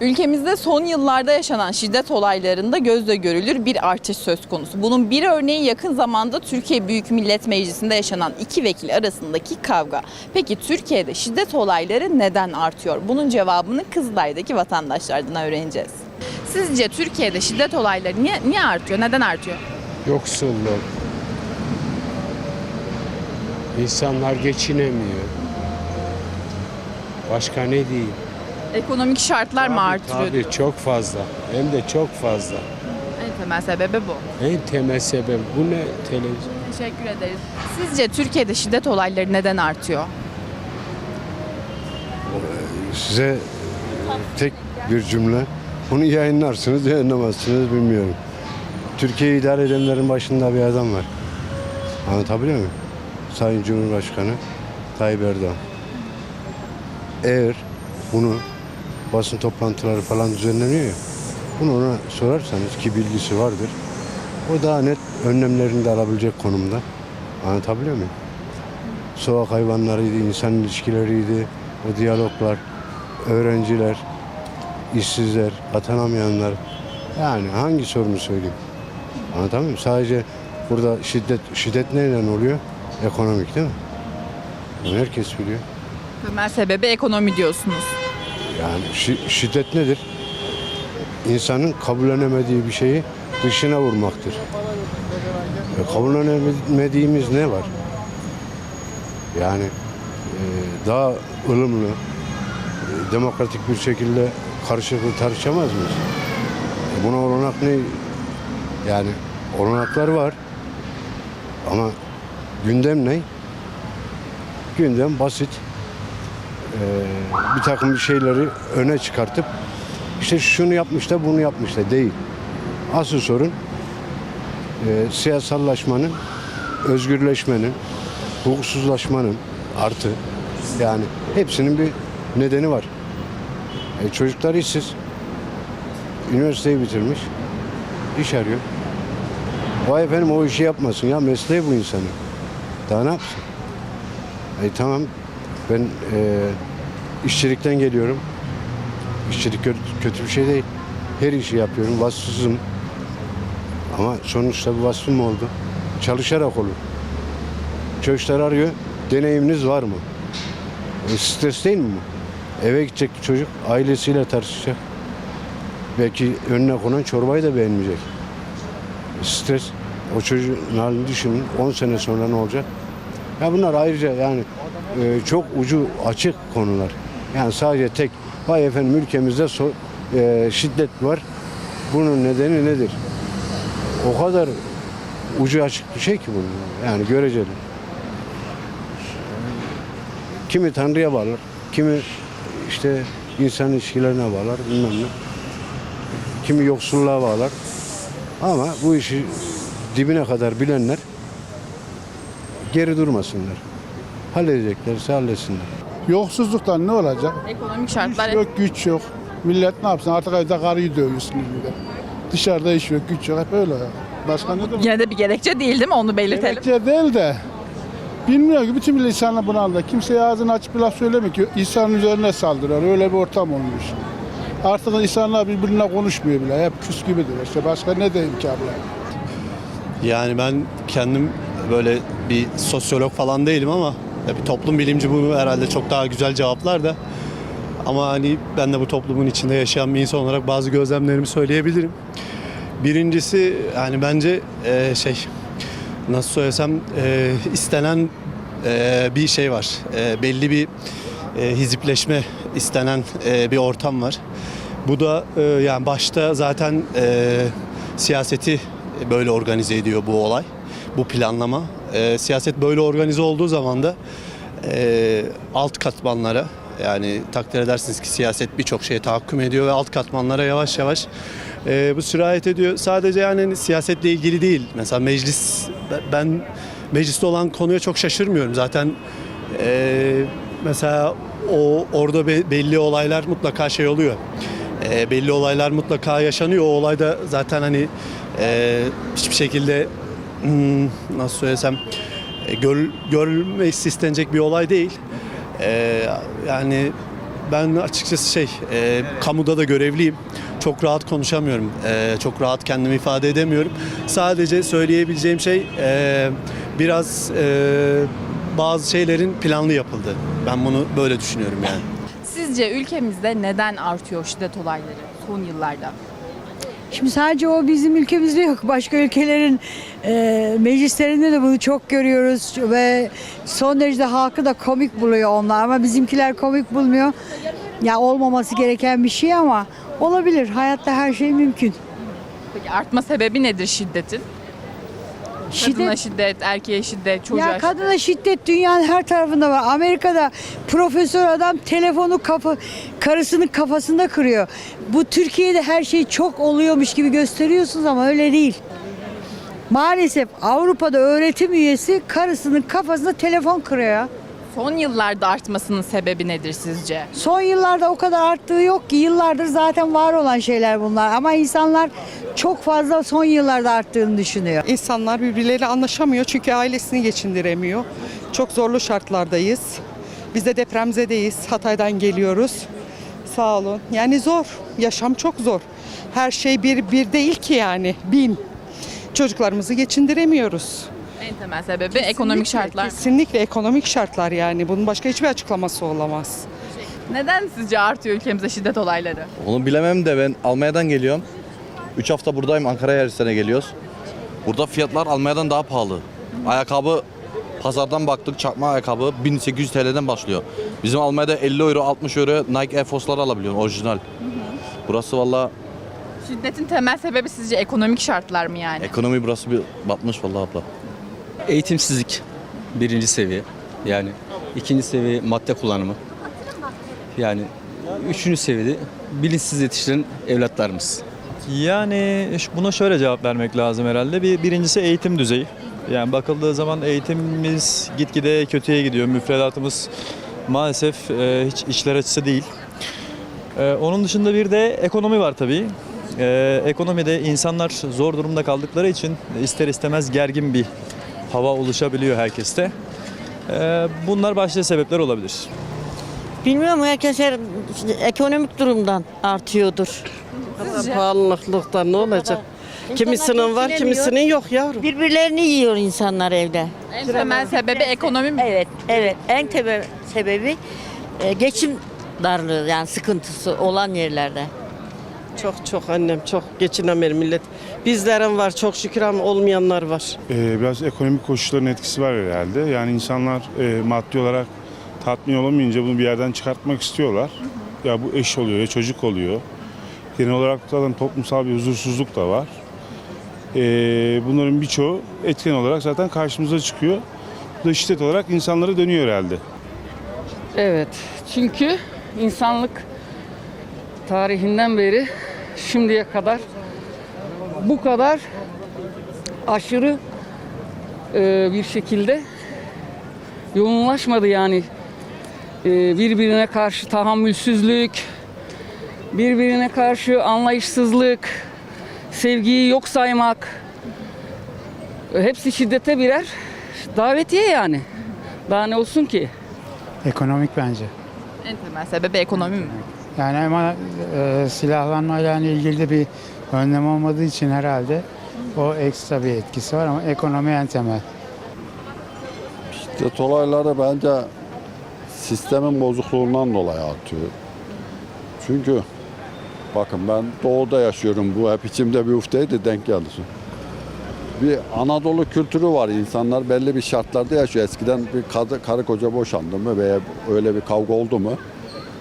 Ülkemizde son yıllarda yaşanan şiddet olaylarında gözle görülür bir artış söz konusu. Bunun bir örneği yakın zamanda Türkiye Büyük Millet Meclisi'nde yaşanan iki vekil arasındaki kavga. Peki Türkiye'de şiddet olayları neden artıyor? Bunun cevabını Kızılay'daki vatandaşlardan öğreneceğiz. Sizce Türkiye'de şiddet olayları niye, niye artıyor? Neden artıyor? Yoksulluk. İnsanlar geçinemiyor. Başka ne diyeyim? Ekonomik şartlar mı artırıyor? Tabii çok fazla. Hem de çok fazla. En temel sebebi bu. En temel sebep bu ne televizyon? Teşekkür ederiz. Sizce Türkiye'de şiddet olayları neden artıyor? Size tek bir cümle. Bunu yayınlarsınız, yayınlamazsınız bilmiyorum. Türkiye'yi idare edenlerin başında bir adam var. Anlatabiliyor muyum? Sayın Cumhurbaşkanı Tayyip Erdoğan. Eğer bunu basın toplantıları falan düzenleniyor ya, bunu ona sorarsanız ki bilgisi vardır. O daha net önlemlerini de alabilecek konumda. Anlatabiliyor muyum? Sokak hayvanlarıydı, insan ilişkileriydi, o diyaloglar, öğrenciler, işsizler, atanamayanlar. Yani hangi sorunu söyleyeyim? Anlatamıyor muyum? Sadece burada şiddet, şiddet neyle oluyor? Ekonomik değil mi? Bunu herkes biliyor. Temel sebebi ekonomi diyorsunuz. Yani şi- şiddet nedir? İnsanın kabullenemediği bir şeyi dışına vurmaktır. E, kabullenemediğimiz ne var? Yani e, daha ılımlı, e, demokratik bir şekilde karşılıklı tartışamaz mıyız? E, buna olanak ne? Yani olanaklar var ama gündem ne? Gündem basit bir takım şeyleri öne çıkartıp işte şunu yapmış da bunu yapmış da değil. Asıl sorun e, siyasallaşmanın, özgürleşmenin, hukuksuzlaşmanın artı yani hepsinin bir nedeni var. E, çocuklar işsiz. Üniversiteyi bitirmiş. iş arıyor. Vay efendim o işi yapmasın ya mesleği bu insanın. Daha ne yapsın? E, tamam ben e, işçilikten geliyorum. İşçilik kötü, bir şey değil. Her işi yapıyorum. Vasfsızım. Ama sonuçta bu vasfım oldu. Çalışarak olur. Çocuklar arıyor. Deneyiminiz var mı? E, stres değil mi? Eve gidecek bir çocuk. Ailesiyle tartışacak. Belki önüne konan çorbayı da beğenmeyecek. E, stres. O çocuğun halini düşünün. 10 sene sonra ne olacak? Ya bunlar ayrıca yani e, çok ucu açık konular. Yani sadece tek vay efendim ülkemizde so- e, şiddet var. Bunun nedeni nedir? O kadar ucu açık bir şey ki bunun. Yani göreceli. Kimi Tanrı'ya bağlar, kimi işte insan ilişkilerine bağlar, bilmem ne. Kimi yoksulluğa bağlar. Ama bu işi dibine kadar bilenler geri durmasınlar. Halledeceklerse halletsinler. Yoksulluktan ne olacak? Ekonomik İş şartlar yok, güç yok. Millet ne yapsın? Artık evde karıyı dövüyorsunuz bir de. Dışarıda iş yok, güç yok. Hep öyle. Başka ne yine de bir gerekçe değil değil mi? Onu belirtelim. Gerekçe değil de bilmiyor ki bütün millet insanlar bunu aldı. Kimseye ağzını açıp bir laf söylemiyor ki insanın üzerine saldırıyor. Öyle bir ortam olmuş. Artık insanlar birbirine konuşmuyor bile. Hep küs gibidir. İşte başka ne diyeyim ki abla? Yani ben kendim böyle bir sosyolog falan değilim ama ya bir toplum bilimci bunu herhalde çok daha güzel cevaplar da. Ama hani ben de bu toplumun içinde yaşayan bir insan olarak bazı gözlemlerimi söyleyebilirim. Birincisi yani bence e, şey nasıl söylesem e, istenen e, bir şey var. E, belli bir e, hizipleşme istenen e, bir ortam var. Bu da e, yani başta zaten e, siyaseti böyle organize ediyor bu olay, bu planlama. E, siyaset böyle organize olduğu zaman da e, alt katmanlara yani takdir edersiniz ki siyaset birçok şeye tahakküm ediyor ve alt katmanlara yavaş yavaş e, bu sirayet ediyor. Sadece yani hani siyasetle ilgili değil. Mesela meclis ben mecliste olan konuya çok şaşırmıyorum. Zaten e, mesela o orada be- belli olaylar mutlaka şey oluyor. E, belli olaylar mutlaka yaşanıyor. O olayda zaten hani e, hiçbir şekilde nasıl söylesem e, gör, görülmesi istenecek bir olay değil. E, yani ben açıkçası şey, e, kamuda da görevliyim. Çok rahat konuşamıyorum. E, çok rahat kendimi ifade edemiyorum. Sadece söyleyebileceğim şey e, biraz e, bazı şeylerin planlı yapıldı. Ben bunu böyle düşünüyorum yani. Sizce ülkemizde neden artıyor şiddet olayları son yıllarda? Şimdi sadece o bizim ülkemizde yok. Başka ülkelerin e, meclislerinde de bunu çok görüyoruz ve son derece halkı da komik buluyor onlar ama bizimkiler komik bulmuyor. Ya olmaması gereken bir şey ama olabilir. Hayatta her şey mümkün. Peki artma sebebi nedir şiddetin? Kadına şiddet, erkeğe şiddet, çocuğa ya şiddet. kadına şiddet dünyanın her tarafında var. Amerika'da profesör adam telefonu kafa, karısının kafasında kırıyor. Bu Türkiye'de her şey çok oluyormuş gibi gösteriyorsunuz ama öyle değil. Maalesef Avrupa'da öğretim üyesi karısının kafasında telefon kırıyor. Son yıllarda artmasının sebebi nedir sizce? Son yıllarda o kadar arttığı yok ki yıllardır zaten var olan şeyler bunlar ama insanlar çok fazla son yıllarda arttığını düşünüyor. İnsanlar birbirleriyle anlaşamıyor çünkü ailesini geçindiremiyor. Çok zorlu şartlardayız. Biz de depremzedeyiz. Hatay'dan geliyoruz. Sağ olun. Yani zor. Yaşam çok zor. Her şey bir bir değil ki yani. Bin. Çocuklarımızı geçindiremiyoruz. Temel sebebi ekonomik şartlar. Kesinlikle ekonomik şartlar yani. Bunun başka hiçbir açıklaması olamaz. Neden sizce artıyor ülkemizde şiddet olayları? Onu bilemem de ben Almanya'dan geliyorum. 3 hafta buradayım. Ankara'ya her sene geliyoruz. Burada fiyatlar Almanya'dan daha pahalı. Ayakkabı pazardan baktık çakma ayakkabı 1800 TL'den başlıyor. Bizim Almanya'da 50 euro 60 euro Nike Air Force'lar alabiliyorsun orijinal. Burası valla Şiddetin temel sebebi sizce ekonomik şartlar mı yani? ekonomi burası bir batmış valla abla. Eğitimsizlik birinci seviye. Yani ikinci seviye madde kullanımı. Yani üçüncü seviyede bilinçsiz yetiştiren evlatlarımız. Yani buna şöyle cevap vermek lazım herhalde. Bir birincisi eğitim düzeyi. Yani bakıldığı zaman eğitimimiz gitgide kötüye gidiyor. Müfredatımız maalesef e, hiç işler açısı değil. E, onun dışında bir de ekonomi var tabii. E, ekonomide insanlar zor durumda kaldıkları için ister istemez gergin bir hava oluşabiliyor herkeste. E, bunlar başlıca sebepler olabilir. Bilmiyorum herkes her ekonomik durumdan artıyordur. Pahalılıktan ne olacak? Kimisinin var, kimisinin yok yavrum. Birbirlerini yiyor insanlar evde. En temel sebebi ekonomi mi? Evet, evet. En temel sebebi e, geçim darlığı yani sıkıntısı olan yerlerde. Çok çok annem çok geçinemeyen millet. Bizlerin var çok şükür ama olmayanlar var. Ee, biraz ekonomik koşulların etkisi var herhalde. Yani insanlar e, maddi olarak tatmin olamayınca bunu bir yerden çıkartmak istiyorlar. Ya bu eş oluyor ya çocuk oluyor. Genel olarak zaten toplumsal bir huzursuzluk da var. Ee, bunların birçoğu etken olarak zaten karşımıza çıkıyor. Bu da şiddet olarak insanlara dönüyor herhalde. Evet. Çünkü insanlık tarihinden beri şimdiye kadar bu kadar aşırı e, bir şekilde yoğunlaşmadı yani. E, birbirine karşı tahammülsüzlük, birbirine karşı anlayışsızlık, sevgiyi yok saymak hepsi şiddete birer davetiye yani. Daha ne olsun ki? Ekonomik bence. En temel sebebi ekonomi mi? Yani ama e, silahlanmayla ilgili de bir önlem olmadığı için herhalde o ekstra bir etkisi var ama ekonomi en temel. Şiddet olayları bence sistemin bozukluğundan dolayı artıyor. Çünkü bakın ben doğuda yaşıyorum. Bu hep içimde bir ufteydi denk geldi. Bir Anadolu kültürü var. İnsanlar belli bir şartlarda yaşıyor. Eskiden bir karı, karı koca boşandı mı veya öyle bir kavga oldu mu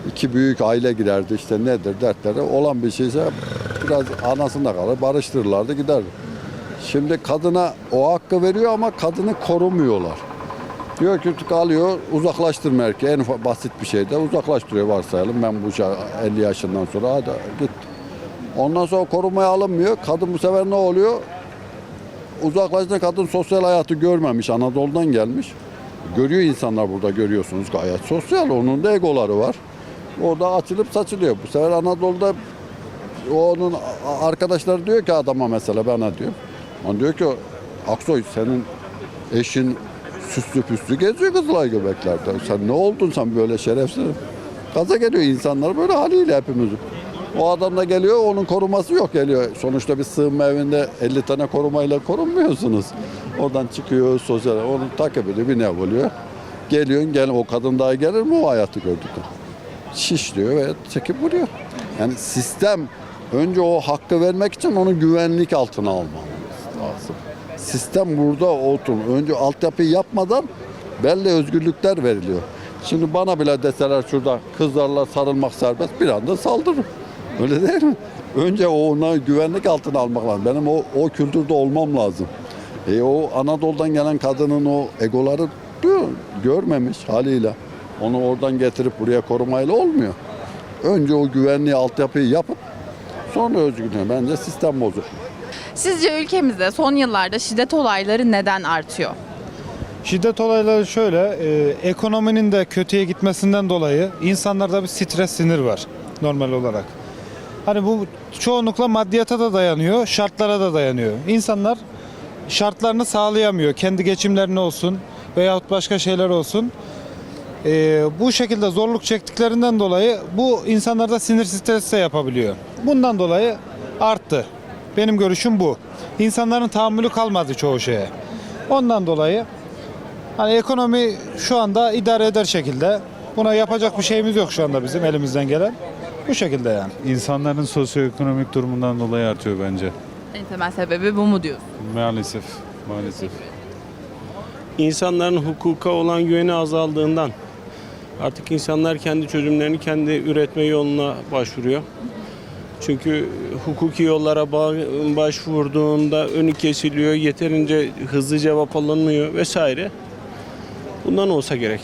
iki büyük aile giderdi işte nedir dertleri olan bir şeyse biraz anasında kalır barıştırırlardı giderdi. Şimdi kadına o hakkı veriyor ama kadını korumuyorlar. Diyor ki alıyor uzaklaştırma erkeği en basit bir şeyde uzaklaştırıyor varsayalım ben bu çağ- 50 yaşından sonra hadi git. Ondan sonra korumaya alınmıyor. Kadın bu sefer ne oluyor? Uzaklaşınca kadın sosyal hayatı görmemiş Anadolu'dan gelmiş. Görüyor insanlar burada görüyorsunuz gayet sosyal onun da egoları var. Orada açılıp saçılıyor. Bu sefer Anadolu'da onun arkadaşları diyor ki adama mesela bana diyor. On diyor ki Aksoy senin eşin süslü püslü geziyor Kızılay göbeklerde. Sen ne oldun sen böyle şerefsiz? Gaza geliyor insanlar böyle haliyle hepimiz. O adam da geliyor onun koruması yok geliyor. Sonuçta bir sığınma evinde 50 tane korumayla korunmuyorsunuz. Oradan çıkıyor sosyal onu takip ediyor bir ne oluyor. Geliyorsun gel o kadın daha gelir mi o hayatı gördükten? Şiş diyor ve çekip vuruyor. Yani sistem önce o hakkı vermek için onu güvenlik altına almamız lazım. Sistem burada otur. Önce altyapıyı yapmadan belli özgürlükler veriliyor. Şimdi bana bile deseler şurada kızlarla sarılmak serbest bir anda saldırırım. Öyle değil mi? Önce ona güvenlik altına almak lazım. Benim o, o kültürde olmam lazım. E o Anadolu'dan gelen kadının o egoları diyor, görmemiş haliyle. Onu oradan getirip buraya korumayla olmuyor. Önce o güvenliği altyapıyı yapıp sonra özgürlüğü. Bence sistem bozuk. Sizce ülkemizde son yıllarda şiddet olayları neden artıyor? Şiddet olayları şöyle, e, ekonominin de kötüye gitmesinden dolayı insanlarda bir stres sinir var normal olarak. Hani bu çoğunlukla maddiyata da dayanıyor, şartlara da dayanıyor. İnsanlar şartlarını sağlayamıyor. Kendi geçimlerini olsun veyahut başka şeyler olsun. E, bu şekilde zorluk çektiklerinden dolayı bu insanlarda sinir stresi de yapabiliyor. Bundan dolayı arttı. Benim görüşüm bu. İnsanların tahammülü kalmadı çoğu şeye. Ondan dolayı Hani ekonomi şu anda idare eder şekilde. Buna yapacak bir şeyimiz yok şu anda bizim elimizden gelen. Bu şekilde yani. İnsanların sosyoekonomik durumundan dolayı artıyor bence. En temel sebebi bu mu diyorsun? Maalesef, maalesef. İnsanların hukuka olan güveni azaldığından artık insanlar kendi çözümlerini kendi üretme yoluna başvuruyor. Çünkü hukuki yollara ba- başvurduğunda önü kesiliyor, yeterince hızlı cevap alınmıyor vesaire. Bundan olsa gerek.